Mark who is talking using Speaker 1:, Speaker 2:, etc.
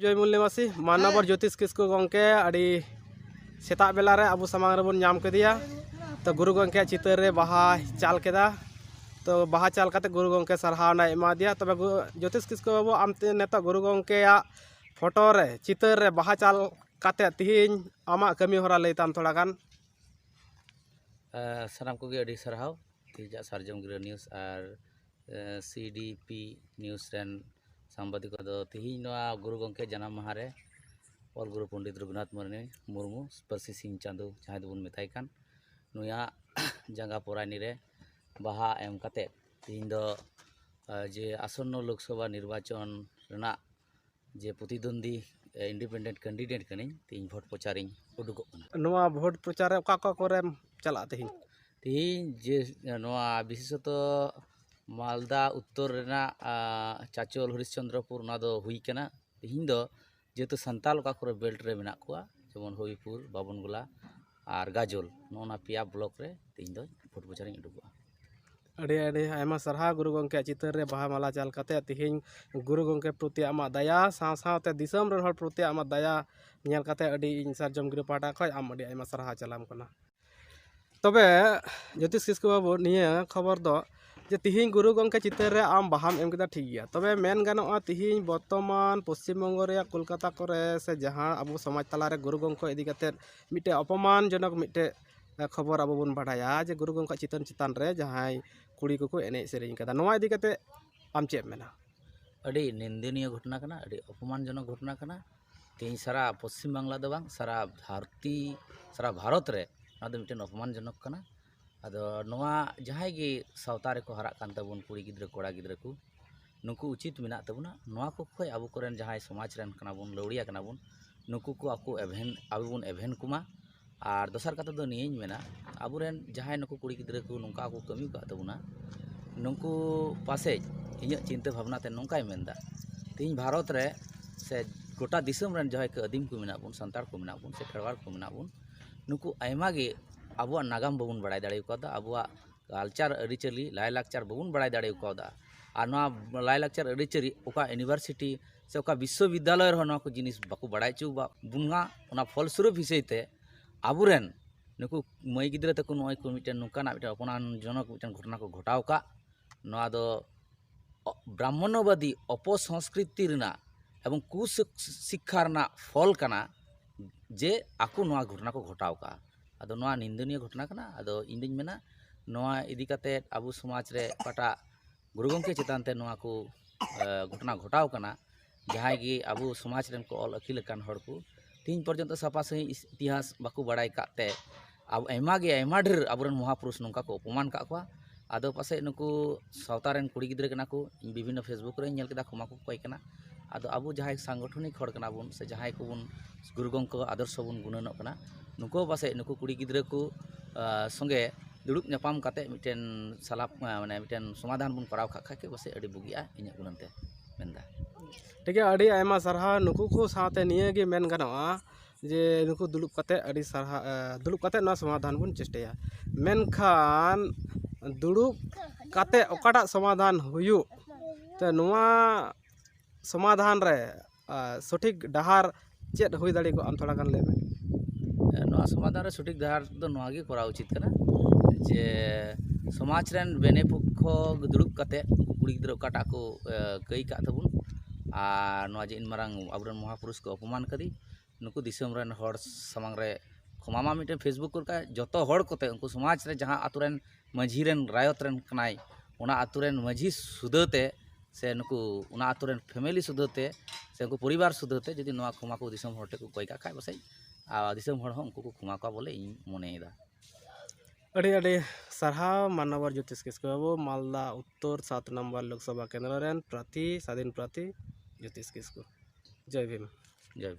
Speaker 1: जयमूल निवासी मानवर ज्योतिष किसको गंके सेत बेलारे अब साम तो गुरु गंके चितर बहा चाल के तो बहा चाल गुरु गंके सारहना एमा तब ज्योतिष किसको बाबू आम नित गुरु गंके फ़ोटो रे चितर रे बहा चाल तीन आम कमी हरा लैता थोड़ा गान
Speaker 2: सनाम को सारा तीजा सार्जम ग्रह न्यूज़ और सी डी पी न्यूज़ सांबादिक तेहेना गुरु गंके जन्म महारे और गुरु पंडित रघुनाथ मुर्मू मुरमू पार्सी सिंह चांदू जहाँ बन मेतन नुआ जंगा पुरानी रे बहा एम करते जे आसन्न लोकसभा निर्वाचन रना जे प्रतिद्वंदी इंडिपेंडेंट कैंडिडेट कहीं तीन भोट प्रचार उडुको
Speaker 1: भोट प्रचार ओका को को चला तेहे
Speaker 2: तेहे जे विशेषत ᱢᱟᱞᱫᱟ ᱩᱛᱛᱚᱨ ᱨᱮᱱᱟᱜ ᱪᱟᱪᱚᱞ ᱦᱚᱨᱤᱥᱪᱚᱱᱫᱨᱚᱯᱩᱨ ᱚᱱᱟ ᱫᱚ ᱦᱩᱭ ᱠᱟᱱᱟ ᱛᱮᱦᱮᱧ ᱫᱚ ᱡᱮᱦᱮᱛᱩ ᱥᱟᱱᱛᱟᱞ ᱚᱠᱟ ᱠᱚᱨᱮ ᱵᱮᱞᱴ ᱨᱮ ᱢᱮᱱᱟᱜ ᱠᱚᱣᱟ ᱡᱮᱢᱚᱱ ᱦᱚᱵᱤᱯᱩᱨ ᱵᱟᱵᱚᱱᱜᱳᱞᱟ ᱟᱨ ᱜᱟᱡᱚᱞ ᱱᱚᱜᱼᱚ ᱱᱚᱣᱟ ᱯᱮᱭᱟ ᱵᱞᱚᱠ ᱨᱮ ᱛᱮᱦᱮᱧ ᱫᱚ ᱵᱷᱳᱴ ᱵᱟᱡᱟᱨᱤᱧ ᱩᱰᱩᱠᱚᱜᱼᱟ
Speaker 1: अड़े अड़े आम सारा गुरु गमे चितर बहा माला चाल तेहन गुरु गमे प्रति आम दया सावते दिसम प्रति आम दया इन सारजम गिर पाटा खा आम सारा चलाम तब ज्योतिष किसको बाबू निये खबर दो जे तीन गुरु गमे चितर आम बहाम एम किता ठीक है तब मेनो तीन बर्तमान पश्चिम बंगे कलकता को से जहाँ अब समाज तलारे गुरु गमे मिट्टे अपमान जनक मिट्टे खबर अब बन बढ़ाया जे गुरु गमे चितान चितान जहाँ कुड़ी को एनेज से आम चेक मेना
Speaker 2: निंदन घटना अपमान जनक घटना तीन सारा पश्चिम बांगला तो सारा धरती सारा भारत में अपमान जनक ᱟᱫᱚ ᱱᱚᱣᱟ ᱡᱟᱦᱟᱸᱭ ᱜᱮ ᱥᱟᱶᱛᱟ ᱨᱮᱠᱚ ᱦᱟᱨᱟᱜ ᱠᱟᱱ ᱛᱟᱵᱚᱱ ᱠᱩᱲᱤ ᱜᱤᱫᱽᱨᱟᱹ ᱠᱚᱲᱟ ᱜᱤᱫᱽᱨᱟᱹ ᱠᱚ ᱱᱩᱠᱩ ᱩᱪᱤᱛ ᱢᱮᱱᱟᱜ ᱛᱟᱵᱚᱱᱟ ᱱᱚᱣᱟ ᱠᱚ ᱠᱷᱚᱡ ᱟᱵᱚ ᱠᱚᱨᱮᱱ ᱡᱟᱦᱟᱸᱭ ᱥᱚᱢᱟᱡᱽ ᱨᱮᱱ ᱠᱟᱱᱟ ᱵᱚᱱ ᱞᱟᱹᱣᱲᱤᱭᱟ ᱠᱟᱱᱟ ᱵᱚᱱ ᱱᱩᱠᱩ ᱠᱚ ᱟᱠᱚ ᱮᱵᱷᱮᱱ ᱟᱵᱚ ᱵᱚᱱ ᱮᱵᱷᱮᱱ ᱠᱚᱢᱟ ᱟᱨ ᱫᱚᱥᱟᱨ ᱠᱟᱛᱷᱟ ᱫᱚ ᱱᱤᱭᱟᱹᱧ ᱢᱮᱱᱟ ᱟᱵᱚᱨᱮᱱ ᱡᱟᱦᱟᱸᱭ ᱱᱩᱠᱩ ᱠᱩᱲᱤ ᱜᱤᱫᱽᱨᱟᱹ ko ᱱᱚᱝᱠᱟ ᱠᱚ ᱠᱟᱹᱢᱤ ᱟᱠᱟᱫ ᱛᱟᱵᱚᱱᱟ ᱱᱩᱠᱩ ᱯᱟᱥᱮᱡ ᱤᱧᱟᱹᱜ ᱪᱤᱱᱛᱟᱹ ᱵᱷᱟᱵᱽᱱᱟ ᱛᱮ ᱱᱚᱝᱠᱟᱭ ᱢᱮᱱᱫᱟ ᱛᱮᱦᱮᱧ ᱵᱷᱟᱨᱚᱛ ᱨᱮ ᱥᱮ ᱜᱚᱴᱟ ᱫᱤᱥᱚᱢ ᱨᱮᱱ ᱡᱟᱦᱟᱸᱭ ᱠᱚ ᱟᱹᱫᱤᱢ ᱠᱚ ᱢᱮᱱᱟᱜ ᱵᱚᱱ ᱥᱟᱱᱛᱟᱲ ᱠᱚ ᱢᱮᱱᱟᱜ ᱵᱚᱱ ᱥᱮ ᱠᱷᱮᱨᱣᱟᱲ ᱠᱚ ᱢᱮᱱᱟᱜ ᱵᱚᱱ ᱱᱩᱠᱩ ᱟᱭᱢᱟ ᱜᱮ ᱟᱵᱚᱣᱟᱜ ᱱᱟᱜᱟᱢ ᱵᱟᱵᱚᱱ ᱵᱟᱲᱟᱭ ᱫᱟᱲᱮ ᱟᱠᱟᱣᱫᱟ ᱟᱵᱚᱣᱟᱜ ᱠᱟᱞᱪᱟᱨ ᱟᱹᱨᱤᱪᱟᱹᱞᱤ ᱞᱟᱭᱼᱞᱟᱠᱪᱟᱨ ᱵᱟᱵᱚᱱ ᱵᱟᱲᱟᱭ ᱫᱟᱲᱮ ᱟᱠᱟᱣᱫᱟ ᱟᱨ ᱱᱚᱣᱟ ᱞᱟᱭᱼᱞᱟᱠᱪᱟᱨ ᱟᱹᱨᱤᱪᱟᱹᱞᱤ ᱚᱠᱟ ᱤᱭᱩᱱᱤᱵᱷᱟᱨᱥᱤᱴᱤ ᱥᱮ ᱚᱠᱟ ᱵᱤᱥᱥᱚ ᱵᱤᱫᱽᱫᱟᱞᱚᱭ ᱨᱮᱦᱚᱸ ᱱᱚᱣᱟ ᱠᱚ ᱡᱤᱱᱤᱥ ᱵᱟᱠᱚ ᱵᱟᱲᱟᱭ ᱦᱚᱪᱚ ᱵᱚᱱᱟ ᱚᱱᱟ ᱯᱷᱚᱞᱥᱚᱨᱩᱯ ᱦᱤᱥᱟᱹᱵᱽᱛᱮ ᱟᱵᱚᱨᱮᱱ ᱱᱩᱠᱩ ᱢᱟᱹᱭ ᱜᱤᱫᱽᱨᱟᱹ ᱛᱟᱠᱚ ᱱᱚᱜᱼᱚᱭ ᱠᱚ ᱢᱤᱫᱴᱮᱱ ᱱᱚᱝᱠᱟᱱᱟᱜ ᱢᱤᱫᱴᱮᱱ ᱚᱯᱚᱱᱟᱱ ᱡᱚᱱᱚᱠ ᱢᱤᱫᱴᱮᱱ ᱜᱷᱚᱴᱚᱱᱟ ᱠᱚ ᱜᱷᱚᱴᱟᱣ ᱟᱠᱟᱫ ᱱᱚᱣᱟ ᱫᱚ ᱵᱨᱟᱦᱢᱚᱱᱚᱵᱟᱫᱤ ᱚᱯᱚᱥᱚᱝᱥᱠᱨᱤᱛᱤ ᱨᱮᱱᱟᱜ ᱮᱵᱚᱝ ᱠᱩᱥᱤᱠᱠᱷᱟ ᱨᱮᱱᱟᱜ ᱯᱷᱚᱞ ᱠᱟᱱᱟ ᱡᱮ ᱟᱠᱚ ᱱᱚᱣᱟ ᱜᱷᱚᱴᱚᱱᱟ ᱠᱚ ᱜᱷᱚᱴᱟᱣ ᱟᱠᱟᱫᱼᱟ नंदन घटना अब इंदी मेना इदीकते अब समाज पाटा गुरु गमे चितान को घटना घटाव जहाँगी अब समाज को अल अखिल तीन पर्यटन सापा सही इतिहास बाको कहते अब ढेर अब महापुरुष नौका को अपमान अद पास नुक सावतारे कुड़ी गिरा को विभिन्न फेसबुक रेलकेदा खमा को कहकर अब अब जहाँ सांगठनिक से जहाँ को गुरु गमक आदर्श बन गुणाना नुक पास नुक कुड़ी गिद्रा को संगे दुड़पाम सलाप मैं मिट्ट समाधान बन पड़ा खाके पास बुगे इन गुणनते
Speaker 1: ठीक है सारा नुक को नुकते नहीं जे नुक दुड़ब दुड़ब समाधान बन चेष्टा मनखान दुड़ब समाधान हो समाधान रे सठिक डहार चेत हो दिन थोड़ा लैम
Speaker 2: समाधान सठीक सठिक डहार तो नागे करा उचित करा जे समाज रेन बेने पक्ष दुड़ब कत कुी को कई कहताबन और जे इनमारंग अब महापुरुष को अपमान कदी नुकू दिसम सामांग खमामा मिटे फेसबुक कर जो हड़कते उनको समाज रे जहाँ अतुरन मांझी रेन कनाई, उना अतुरन मांझी सुदाते से नुकूर फैमिली सुधरते से परिवार सुधते जी खुमा को दिसम हटे को कई का खासम उनको को खुमा को बोले मनेदा
Speaker 1: अड़ी अड़ी सारा मानवर ज्योतिष किस्क बाबू मालदा उत्तर सात नंबर लोकसभा केंद्र प्रति स्वाधीन प्रति ज्योतिष किसको जय भीम।
Speaker 2: जय भीम।